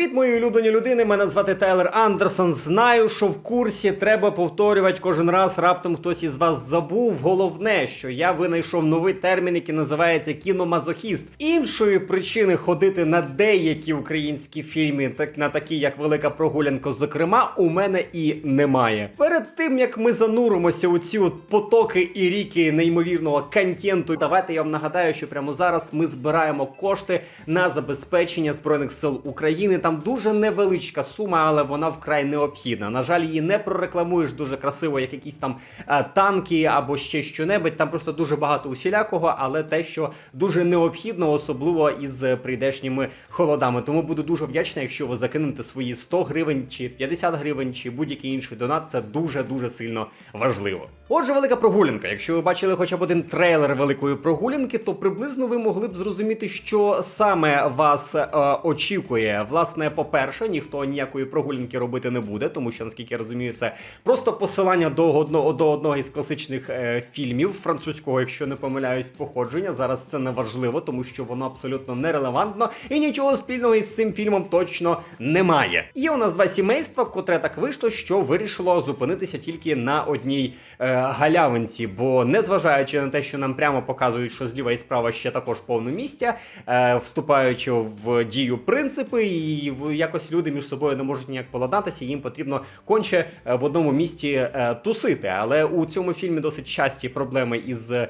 Привіт, мої улюблені людини. Мене звати Тайлер Андерсон. Знаю, що в курсі треба повторювати кожен раз. Раптом хтось із вас забув. Головне, що я винайшов новий термін, який називається кіномазохіст. Іншої причини ходити на деякі українські фільми, так на такі як Велика прогулянка, зокрема, у мене і немає. Перед тим як ми зануримося у ці от потоки і ріки неймовірного контенту, давайте я вам нагадаю, що прямо зараз ми збираємо кошти на забезпечення збройних сил України. Там дуже невеличка сума, але вона вкрай необхідна. На жаль, її не прорекламуєш дуже красиво, як якісь там е, танки або ще щонебудь. Там просто дуже багато усілякого, але те, що дуже необхідно, особливо із прийдешніми холодами. Тому буду дуже вдячний, якщо ви закинете свої 100 гривень чи 50 гривень, чи будь-який інший донат. Це дуже дуже сильно важливо. Отже, велика прогулянка. Якщо ви бачили хоча б один трейлер великої прогулянки, то приблизно ви могли б зрозуміти, що саме вас е, очікує. Власне, по-перше, ніхто ніякої прогулянки робити не буде, тому що наскільки я розумію, це просто посилання до одного до одного із класичних е, фільмів французького, якщо не помиляюсь, походження. Зараз це не важливо, тому що воно абсолютно нерелевантно і нічого спільного із цим фільмом точно немає. Є у нас два сімейства, котре так вийшло, що вирішило зупинитися тільки на одній е, галявинці, бо незважаючи на те, що нам прямо показують, що зліва і справа ще також повно місця, е, вступаючи в дію принципи, і в- якось люди між собою не можуть ніяк поладнатися, їм потрібно конче е, в одному місці е, тусити. Але у цьому фільмі досить часті проблеми із е,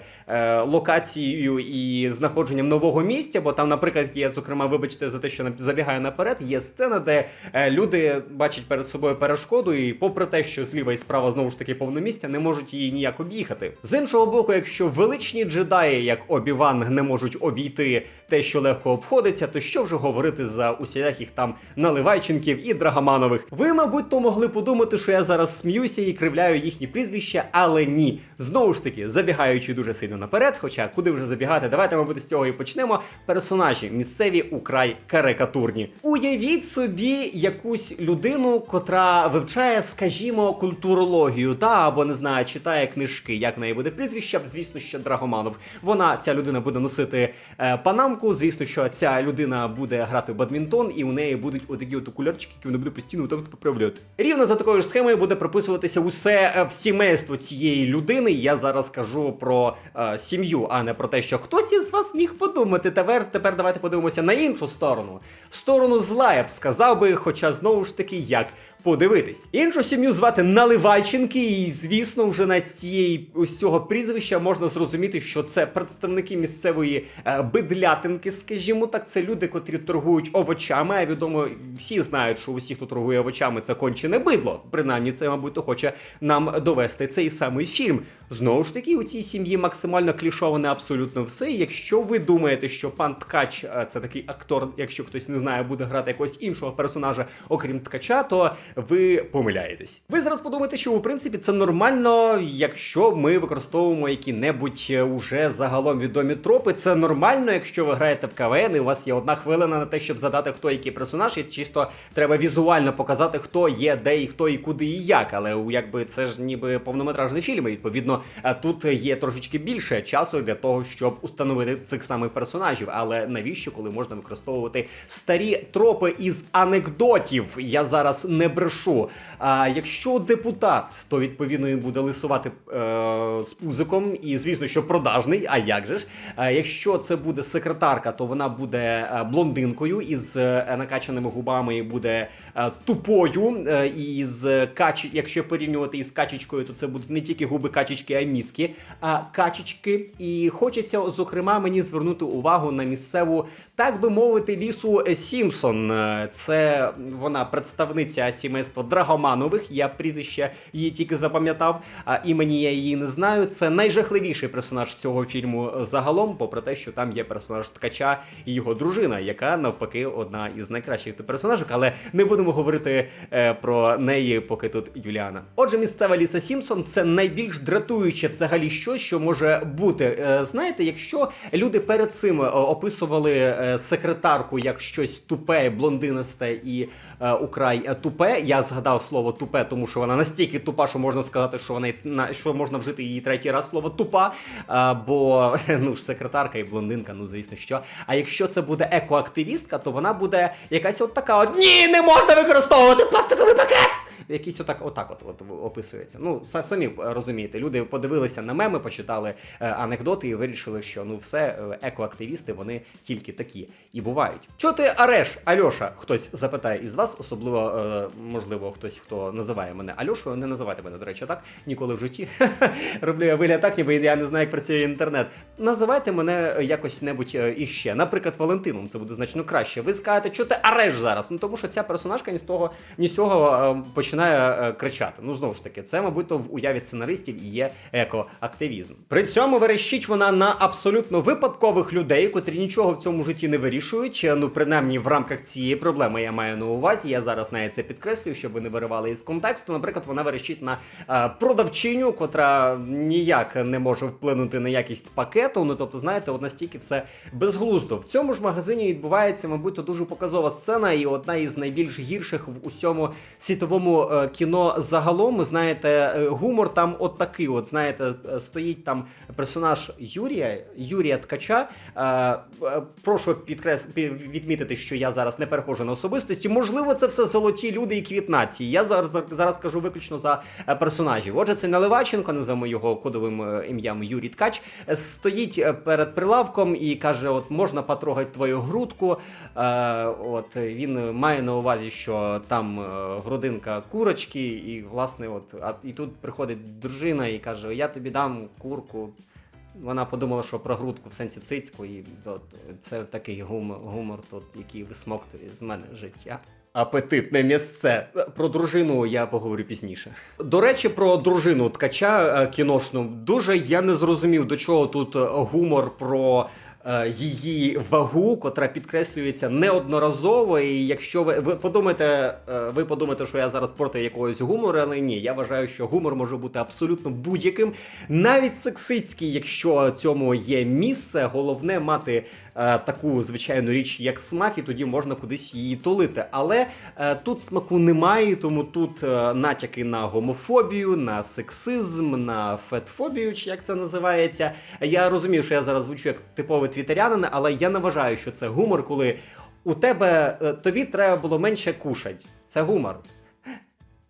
локацією і знаходженням нового місця, бо там, наприклад, є, зокрема, вибачте за те, що забігаю наперед, є сцена, де люди бачать перед собою перешкоду, і попри те, що зліва і справа знову ж таки повно місця, не можуть її ніяк об'їхати. З іншого боку, якщо величні джедаї, як Обіван, не можуть обійти те, що легко обходиться, то що вже говорити за усіляких там наливайченків і драгоманових? Ви, мабуть, то могли подумати, що я зараз сміюся і кривляю їхні прізвища, але ні. Знову ж таки, забігаючи дуже сильно наперед, хоча куди вже забігати, давайте, мабуть, з цього і почнемо. Персонажі місцеві украй карикатурні. Уявіть собі якусь людину, котра вивчає, скажімо, культурологію, та або не знаю, читає книжки, як неї буде прізвище, звісно, що Драгоманов. Вона, ця людина, буде носити е, панамку. Звісно, що ця людина буде грати в бадмінтон, і у неї будуть отакі от окулярчики, які вона буде постійно так от поправляти. Рівно за такою ж схемою буде прописуватися усе е, сімейство цієї людини. Я зараз кажу про е, сім'ю, а не про те, що хтось із вас міг подумати. Тепер, тепер давайте подивимося на іншу сторону. В сторону зла, я б сказав би, хоча знову ж таки, як подивитись. Іншу сім'ю звати Наливайченки, і звісно, вже на цієї ось цього прізвища можна зрозуміти, що це представники місцевої е, бидлятинки, скажімо так. Це люди, котрі торгують овочами. А відомо, всі знають, що усі, хто торгує овочами, це кончене бидло. Принаймні, це, мабуть, хоче нам довести цей самий фільм. Знову ж таки, у цій сім'ї максимально клішоване абсолютно все. І Якщо ви думаєте, що пан Ткач е, це такий актор, якщо хтось не знає, буде грати якогось іншого персонажа, окрім ткача, то ви помиляєтесь. Ви зараз подумаєте, що в принципі це нормально, якщо ми використовуємо які-небудь е, уже загалом відомі тропи. Це нормально, якщо ви граєте в КВН, і у вас є одна хвилина на те, щоб задати, хто який персонаж, і чисто треба візуально показати, хто є, де і хто і куди і як. Але якби це ж ніби повнометражний фільм. Відповідно, е, тут є трошечки більше часу для того, щоб установити цих самих персонажів. Але навіщо, коли можна використовувати старі тропи із анекдотів? Я зараз не брешу. А якщо депутат, то відповідно він буде лисувати е, з пузиком, і звісно, що продажний. А як же ж? А якщо це буде секретарка, то вона буде е, блондинкою із е, накачаними губами і буде е, тупою. Е, і з кач, якщо порівнювати із качечкою, то це будуть не тільки губи качечки, а й мізки, а качечки. І хочеться, зокрема, мені звернути увагу на місцеву, так би мовити, лісу Сімпсон. Е, Це вона представниця сімейства Драгоманових. Я прізвище її тільки запам'ятав, а імені я її не знаю. Це найжахливіший персонаж цього фільму загалом, попри те, що там є персонаж ткача і його дружина, яка навпаки одна із найкращих персонажок, але не будемо говорити е, про неї, поки тут Юліана. Отже, місцева Ліса Сімпсон це найбільш дратуюче взагалі щось, що може бути. Е, знаєте, якщо люди перед цим е, описували е, секретарку як щось тупе, блондинисте і е, украй е, тупе, Я згадав слово тупе, тому що вона настільки тупа, що можна сказати, що вона на що можна вжити її третій раз слово тупа. А, бо ну ж секретарка і блондинка, ну звісно що. А якщо це буде екоактивістка, то вона буде якась от така: от ні, не можна використовувати пластиковий пакет. Якийсь отак, отак от, от описується. Ну, самі розумієте, люди подивилися на меми, почитали е, анекдоти і вирішили, що ну все, е, екоактивісти, вони тільки такі і бувають. Чого ти ареш, Альоша? Хтось запитає із вас, особливо, е, можливо, хтось, хто називає мене Альошою, не називайте мене, до речі, так ніколи в житті. Роблю я вигляд так, ніби я не знаю, як працює інтернет. Називайте мене якось небудь іще. Наприклад, Валентином, це буде значно краще. Ви скажете, що ти ареш зараз? Ну тому що ця персонажка ні з того, ні з цього е, починає е, кричати. Ну знову ж таки, це, мабуть, то в уяві сценаристів і є екоактивізм. При цьому верещить вона на абсолютно випадкових людей, котрі нічого в цьому житті не вирішують. Е, Ну, принаймні, в рамках цієї проблеми я маю на увазі. Я зараз навіть це підкреслюю, щоб ви не виривали із контексту. Наприклад, вона верещить на е, продавчиню, котра ніяк не може вплинути на якість пакету. Ну тобто, знаєте, от настільки все безглуздо. В цьому ж магазині відбувається, мабуть, дуже показова сцена, і одна із найбільш гірших в усьому світовому е, кіно загалом. Знаєте, е, гумор там от такий. От знаєте, е, стоїть там персонаж Юрія, Юрія Ткача. Прошу підкрес... відмітити, що я зараз не перехожу на особистості. Можливо, це все золоті люди і квіт нації. Я зараз зараз кажу виключно за персонажів. Отже, це Наливаченко, називаємо його кодовим ім'ям Юрій Ткач. Стоїть перед прилавком і каже: От можна потрогати твою грудку. От він має на увазі, що там грудинка курочки, і власне, от а і тут приходить дружина і каже: Я тобі дам курку. Вона подумала, що про грудку в сенсі цицьку, і от, це такий гумор, гумор тут, який висмоктує з мене життя. Апетитне місце. Про дружину я поговорю пізніше. До речі, про дружину ткача е, кіношну. Дуже я не зрозумів, до чого тут е, гумор про. Е, Її вагу, котра підкреслюється неодноразово. І якщо ви, ви подумаєте, е, ви подумаєте, що я зараз проти якогось гумору, але ні, я вважаю, що гумор може бути абсолютно будь-яким, навіть сексистський, якщо цьому є місце. Головне мати е, таку звичайну річ, як смак, і тоді можна кудись її тулити. Але е, тут смаку немає, тому тут е, натяки на гомофобію, на сексизм, на фетфобію, чи як це називається. Я розумію, що я зараз звучу як типовий твітерянин, але я не вважаю, що це гумор, коли у тебе е, тобі треба було менше кушать. Це гумор.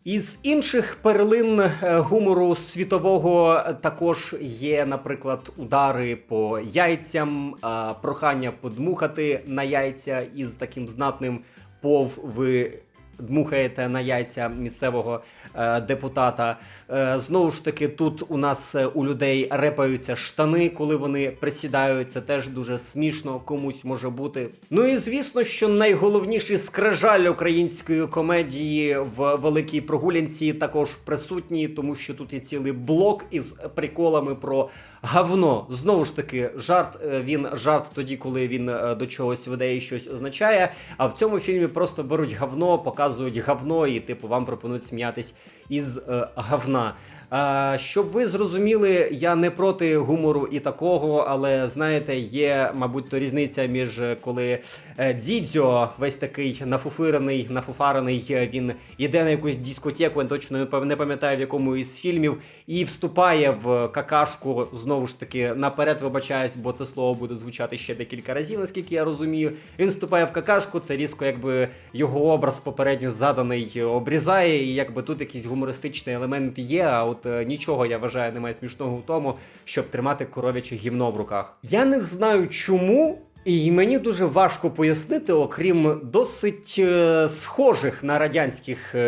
Із інших перлин е, гумору світового е, також є, наприклад, удари по яйцям, прохання подмухати на яйця із таким знатним пов ви дмухаєте на яйця місцевого е, депутата. Е, знову ж таки, тут у нас е, у людей репаються штани, коли вони присідають. Це теж дуже смішно комусь може бути. Ну і звісно, що найголовніший скрижаль української комедії в великій прогулянці також присутній, тому що тут є цілий блок із приколами про гавно. Знову ж таки, жарт е, він жарт тоді, коли він е, до чогось веде і щось означає. А в цьому фільмі просто беруть гавно, показують гавно, і типу вам пропонують сміятись із е, гавна. А, щоб ви зрозуміли, я не проти гумору і такого, але знаєте, є, мабуть, то різниця між е, коли е, Дідзьо весь такий нафуфираний, нафуфарений, е, він іде на якусь дискотеку, я точно не пам'ятаю в якому із фільмів, і вступає в какашку. Знову ж таки, наперед вибачаюсь, бо це слово буде звучати ще декілька разів, наскільки я розумію. Він вступає в какашку, це різко, якби його образ попередньо заданий обрізає, і якби тут якийсь гумористичний елемент є. А от е, нічого я вважаю немає смішного в тому, щоб тримати коров'яче гівно в руках. Я не знаю чому. І мені дуже важко пояснити, окрім досить е, схожих на радянських, е,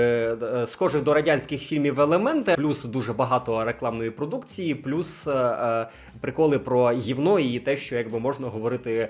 е, схожих до радянських фільмів елементи, плюс дуже багато рекламної продукції, плюс приколи про гівно і те, що якби можна говорити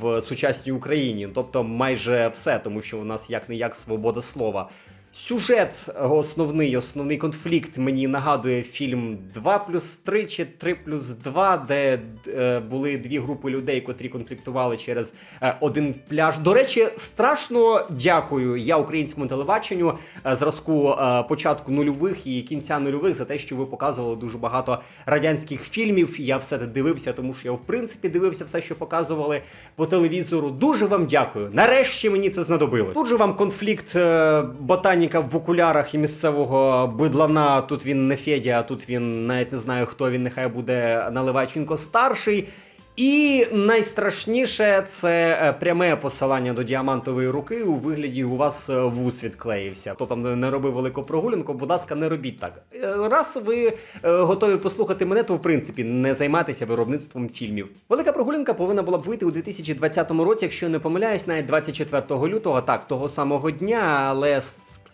в сучасній Україні. Тобто майже все, тому що у нас як не як свобода слова. Сюжет е, основний, основний конфлікт мені нагадує фільм 2 плюс 3 чи 3 плюс 2, де е, були дві групи людей, котрі конфліктували через е, один пляж. До речі, страшно дякую я українському телебаченню е, зразку е, початку нульових і кінця нульових за те, що ви показували дуже багато радянських фільмів. Я все це дивився, тому що я в принципі дивився все, що показували по телевізору. Дуже вам дякую. Нарешті мені це знадобилось. Тут же вам конфлікт е, ботаніки механіка в окулярах і місцевого бидлана. Тут він не Федя, а тут він навіть не знаю, хто він, нехай буде Наливайченко старший. І найстрашніше це е, пряме посилання до діамантової руки у вигляді у вас е, вус відклеївся. Хто там не робив велику прогулянку, будь ласка, не робіть так. Е, Раз ви готові послухати мене, то в принципі не займайтеся виробництвом фільмів. Велика прогулянка повинна була б вийти у 2020 році, якщо не помиляюсь, навіть 24 лютого, так того самого дня, але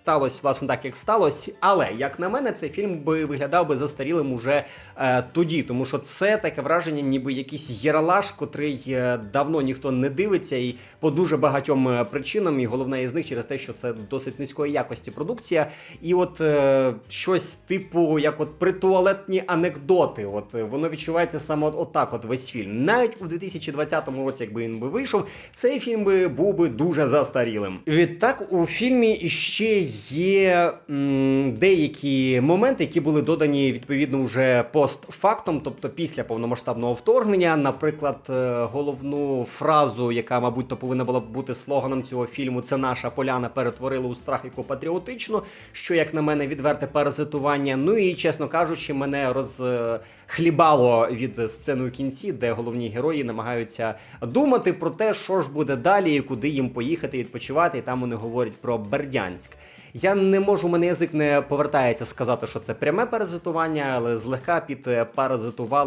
сталося власне так, як сталося. Але як на мене, цей фільм би виглядав би застарілим уже е, тоді, тому що це таке враження, ніби якийсь єралаш, котрий е, давно ніхто не дивиться, і по дуже багатьом е, причинам, і головне із них через те, що це досить низької якості продукція. І от е, щось типу, як от притуалетні анекдоти. От е, воно відчувається саме от, отак, от весь фільм. Навіть у 2020 році, якби він би вийшов, цей фільм би був би дуже застарілим. Відтак у фільмі іще є м, деякі моменти, які були додані відповідно вже постфактом, тобто після повномасштабного вторгнення. Наприклад, е, головну фразу, яка, мабуть, то повинна була бути слоганом цього фільму, це наша поляна перетворили у страхіку патріотичну, що, як на мене, відверте паразитування. Ну і чесно кажучи, мене розхлібало від сцени у кінці, де головні герої намагаються думати про те, що ж буде далі, і куди їм поїхати відпочивати. І там вони говорять про Бердянськ. Я не можу, мене язик не повертається сказати, що це пряме паразитування, але злегка під е,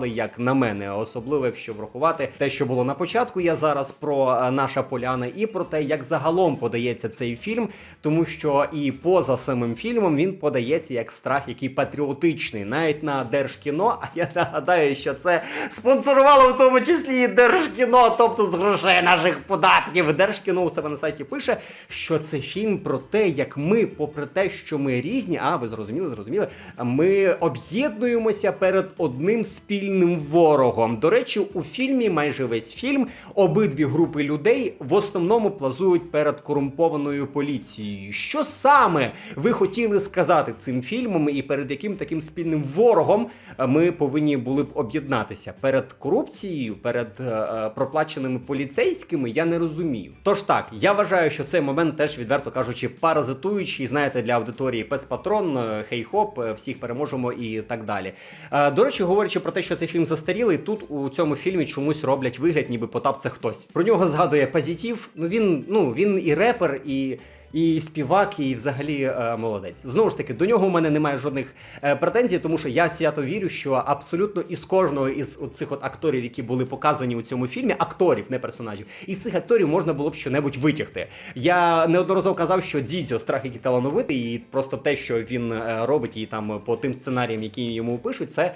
як на мене, особливо якщо врахувати те, що було на початку. Я зараз про е, наша поляна, і про те, як загалом подається цей фільм, тому що і поза самим фільмом він подається як страх, який патріотичний, навіть на Держкіно. А я нагадаю, що це спонсорувало в тому числі і Держкіно, тобто з грошей наших податків. Держкіно у себе на сайті пише, що це фільм про те, як ми, попри те, що ми різні, а ви зрозуміли, зрозуміли, ми об'єднуємося перед одним спільним ворогом. До речі, у фільмі майже весь фільм обидві групи людей в основному плазують перед корумпованою поліцією. Що саме ви хотіли сказати цим фільмом, і перед яким таким спільним ворогом ми повинні були б об'єднатися перед корупцією, перед е, е, проплаченими поліцейськими? Я не розумію. Тож так, я вважаю, що цей момент теж відверто кажучи, паразитуючий, знаєте, для аудиторії пес патрон, хей-хоп, всіх переможемо і так далі. Е, До речі, говорячи про те, що цей фільм застарілий, тут у цьому фільмі чомусь роблять вигляд, ніби Потап це хтось. Про нього згадує позитив. Ну він, ну він і репер, і. І співак, і взагалі е, молодець. Знову ж таки, до нього у мене немає жодних е, претензій, тому що я свято вірю, що абсолютно із кожного із цих от акторів, які були показані у цьому фільмі, акторів, не персонажів, із цих акторів можна було б щонебудь витягти. Я неодноразово казав, що Дідзьо страх який талановитий, і просто те, що він е, робить, і там по тим сценаріям, які йому пишуть, це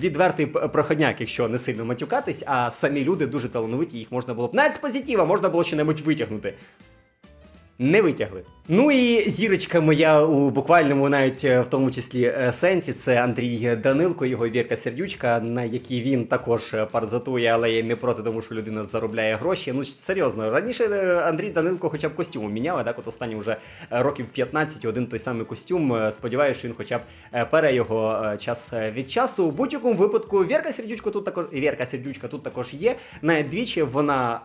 відвертий проходняк, якщо не сильно матюкатись, а самі люди дуже талановиті, їх можна було б навіть з позитива можна було щонебудь витягнути. Не витягли. Ну і зірочка моя у буквальному, навіть е, в тому числі е, сенсі, це Андрій Данилко, його Вірка Сердючка, на якій він також е, паразитує, але я не проти, тому що людина заробляє гроші. Ну серйозно, раніше Андрій Данилко хоча б костюм міняв, а так от останні вже років 15 один той самий костюм. Сподіваюся, що він хоча б пере його час від часу. У будь-якому випадку Вірка Сердючка тут також Вірка Сердючка тут також є. Навіть двічі вона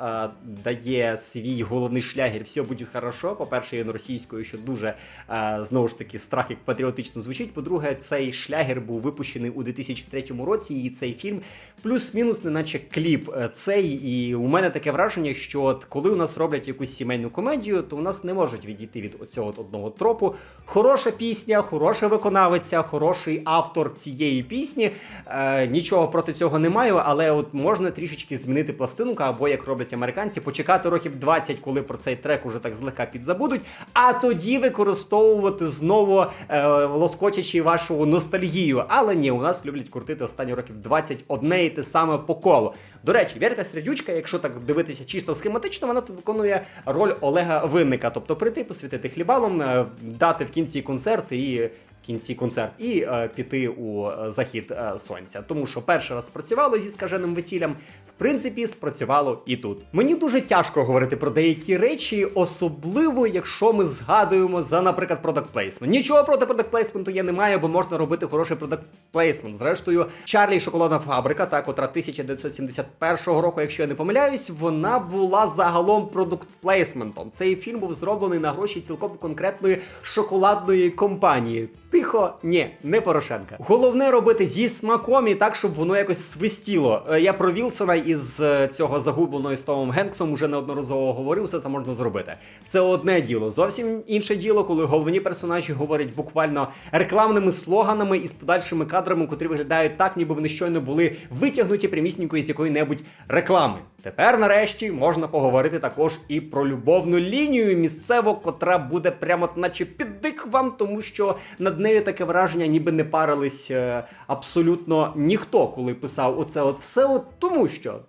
дає свій головний шлягер «Все буде хорошо. По-перше, він російською, що дуже е, знову ж таки страх як патріотично звучить. По-друге, цей шлягер був випущений у 2003 році, і цей фільм плюс-мінус, неначе кліп е, цей. І у мене таке враження, що от коли у нас роблять якусь сімейну комедію, то у нас не можуть відійти від оцього одного тропу. Хороша пісня, хороша виконавиця, хороший автор цієї пісні. Е, нічого проти цього не маю, але от можна трішечки змінити пластинку, або як роблять американці, почекати років 20, коли про цей трек уже так злегка підзабудуть, а тоді використовувати знову е, лоскочачи вашу ностальгію. Але ні, у нас люблять крутити останні років 20 одне і те саме по колу. До речі, Вірка Сердючка, якщо так дивитися чисто схематично, вона тут виконує роль Олега Винника, тобто прийти, посвятити хлібалом, е, дати в кінці концерт і кінці концерт і е, піти у е, захід е, сонця. Тому що перший раз спрацювало зі скаженим весіллям, в принципі, спрацювало і тут. Мені дуже тяжко говорити про деякі речі, особливо якщо ми згадуємо за, наприклад, product placement. Нічого проти product placement я не маю, бо можна робити хороший product placement. Зрештою, Чарлі шоколадна фабрика, та котра 1971 року, якщо я не помиляюсь, вона була загалом продукт плейсментом. Цей фільм був зроблений на гроші цілком конкретної шоколадної компанії. Тихо, ні, не Порошенка. Головне робити зі смаком і так, щоб воно якось свистіло. Е, Я про Вілсона із е, цього загубленого з Томом Генксом уже неодноразово говорив, все це можна зробити. Це одне діло. Зовсім інше діло, коли головні персонажі говорять буквально рекламними слоганами і з подальшими кадрами, котрі виглядають так, ніби вони щойно були витягнуті прямісінько із якої-небудь реклами. Тепер, нарешті, можна поговорити також і про любовну лінію місцево, котра буде прямо наче під дик вам, тому що над нею таке враження, ніби не парились е, абсолютно ніхто, коли писав оце от все, от тому що.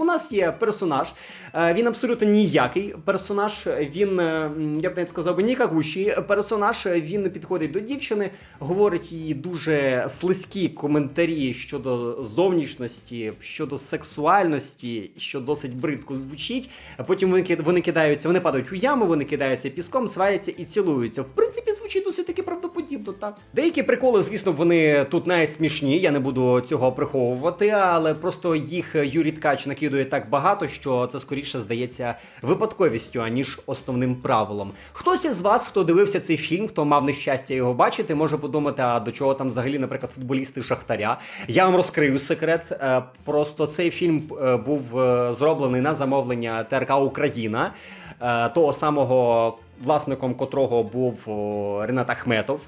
У нас є персонаж, е, він абсолютно ніякий персонаж. Він, е, я б навіть сказав би, нікагущий персонаж. Він підходить до дівчини, говорить їй дуже слизькі коментарі щодо зовнішності, щодо сексуальності, що досить бридко звучить. Потім вони, ки- кидаються, вони падають у яму, вони кидаються піском, сваряться і цілуються. В принципі, звучить досить таки правдоподібно, так. Деякі приколи, звісно, вони тут навіть смішні, я не буду цього приховувати, але просто їх Юрій Ткач накидує так багато, що це скоріше здається випадковістю, аніж основним правилом. Хтось із вас, хто дивився цей фільм, хто мав нещастя його бачити, може подумати, а до чого там взагалі, наприклад, футболісти Шахтаря. Я вам розкрию секрет. Е, Просто цей фільм е, був е, зроблений на замовлення ТРК Україна, того самого власником котрого був Ренат Ахметов.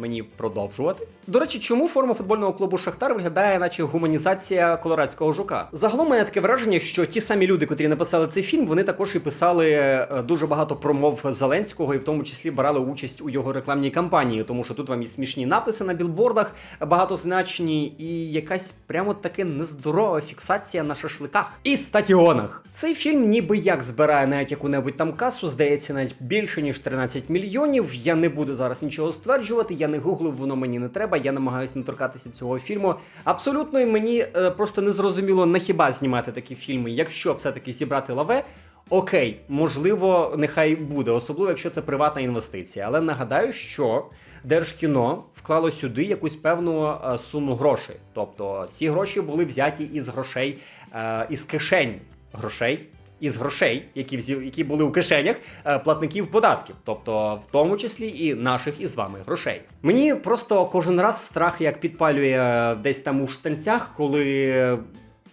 Мені продовжувати. До речі, чому форма футбольного клубу Шахтар виглядає, наче гуманізація колорадського жука? Загалом мене таке враження, що ті самі люди, котрі написали цей фільм, вони також і писали е, дуже багато промов Зеленського, і в тому числі брали участь у його рекламній кампанії, тому що тут вам і смішні написи на білбордах багатозначні, і якась прямо таки нездорова фіксація на шашликах і стадіонах. Цей фільм ніби як збирає навіть яку-небудь там касу, здається, навіть більше ніж 13 мільйонів. Я не буду зараз нічого стверджувати. Я не гуглив, воно мені не треба. Я намагаюся не торкатися цього фільму. Абсолютно і мені е, просто не зрозуміло на хіба знімати такі фільми, якщо все-таки зібрати лаве. Окей, можливо, нехай буде, особливо якщо це приватна інвестиція. Але нагадаю, що Держкіно вклало сюди якусь певну е, суму грошей. Тобто ці гроші були взяті із грошей, е, із кишень грошей. Із грошей, які взі- які були у кишенях е, платників податків, тобто в тому числі і наших із вами грошей. Мені просто кожен раз страх як підпалює е, десь там у штанцях, коли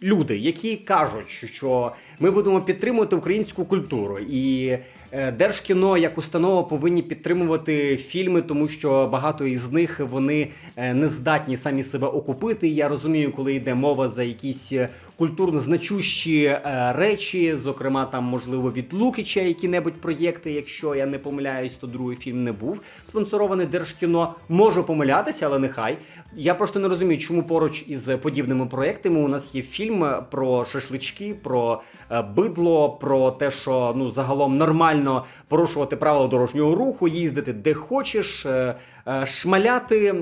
люди, які кажуть, що ми будемо підтримувати українську культуру, і е, Держкіно як установа повинні підтримувати фільми, тому що багато із них вони е, не здатні самі себе окупити. Я розумію, коли йде мова за якісь е, культурно значущі е, речі, зокрема там, можливо, від Лукича які-небудь проєкти. Якщо я не помиляюсь, то другий фільм не був спонсорований Держкіно. Можу помилятися, але нехай. Я просто не розумію, чому поруч із подібними проєктами у нас є фільм про шашлички, про е, бидло, про те, що ну загалом нормально порушувати правила дорожнього руху, їздити де хочеш. е, Шмаляти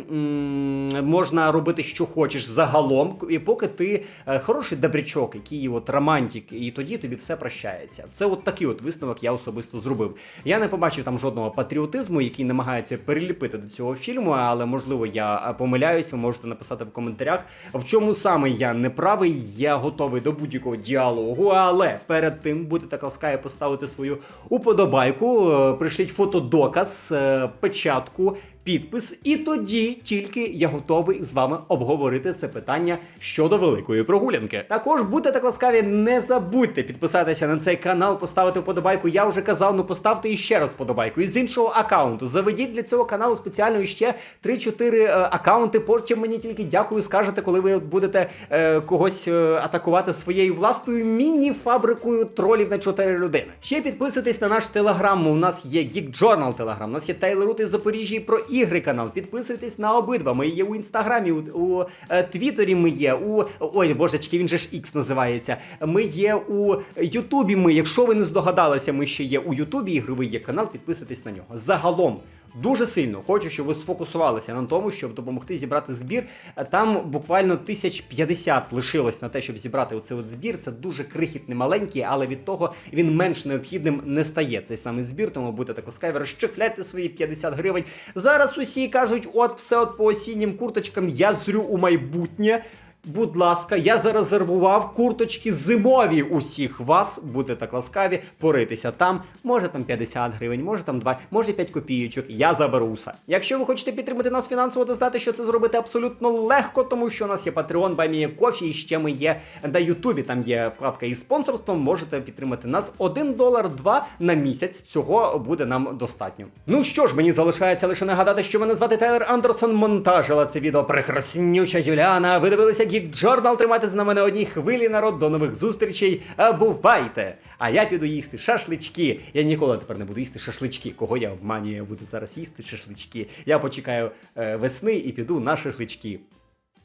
можна робити, що хочеш загалом, і поки ти хороший добрячок, який от романтик, і тоді тобі все прощається. Це от такий от висновок я особисто зробив. Я не побачив там жодного патріотизму, який намагається переліпити до цього фільму, але можливо я помиляюсь. Ви можете написати в коментарях, в чому саме я не правий. Я готовий до будь-якого діалогу. Але перед тим будете ласкаві поставити свою уподобайку, е, пришліть фотодоказ, е, печатку. Підпис, і тоді тільки я готовий з вами обговорити це питання щодо великої прогулянки. Також будьте так ласкаві, не забудьте підписатися на цей канал, поставити вподобайку. Я вже казав, ну поставте іще раз вподобайку із іншого аккаунту. Заведіть для цього каналу спеціально іще 3-4 е, аккаунти. Потім мені тільки дякую, скажете, коли ви будете е, когось е, атакувати своєю власною міні-фабрикою тролів на 4 людини. Ще підписуйтесь на наш телеграм. У нас є Geek Journal Телеграм, у нас є Тайлер Рут із Запоріжжя і про ігри канал. Підписуйтесь на обидва. Ми є у інстаграмі, у, у е, Твіттері ми є, у ой, божечки, він же ж X називається. Ми є у Ютубі. Ми, якщо ви не здогадалися, ми ще є у Ютубі. Ігровий є канал. Підписуйтесь на нього. Загалом. Дуже сильно хочу, щоб ви сфокусувалися на тому, щоб допомогти зібрати збір. Там буквально 1050 лишилось на те, щоб зібрати оцей от збір. Це дуже крихітний, маленький, але від того він менш необхідним не стає цей самий збір. Тому будьте так ласкаві, розчехляйте свої 50 гривень. Зараз усі кажуть, от все от по осіннім курточкам я зрю у майбутнє. Будь ласка, я зарезервував курточки зимові усіх вас. Будьте так ласкаві, поритися там. Може там 50 гривень, може там 2, може 5 копійочок. Я заберуся. Якщо ви хочете підтримати нас фінансово, то знайте, що це зробити абсолютно легко, тому що у нас є Patreon, Баймія Кофі, і ще ми є на Ютубі. Там є вкладка із спонсорством. Можете підтримати нас 1 долар 2 на місяць. Цього буде нам достатньо. Ну що ж, мені залишається лише нагадати, що мене звати Тайлер Андерсон. Монтажила це відео прекраснюча Юліана. Ви дивилися Geek Journal. Тримайтеся на мене одній хвилі, народ. До нових зустрічей. Бувайте! А я піду їсти шашлички. Я ніколи тепер не буду їсти шашлички. Кого я обманюю? Я буду зараз їсти шашлички. Я почекаю е, весни і піду на шашлички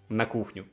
на кухню.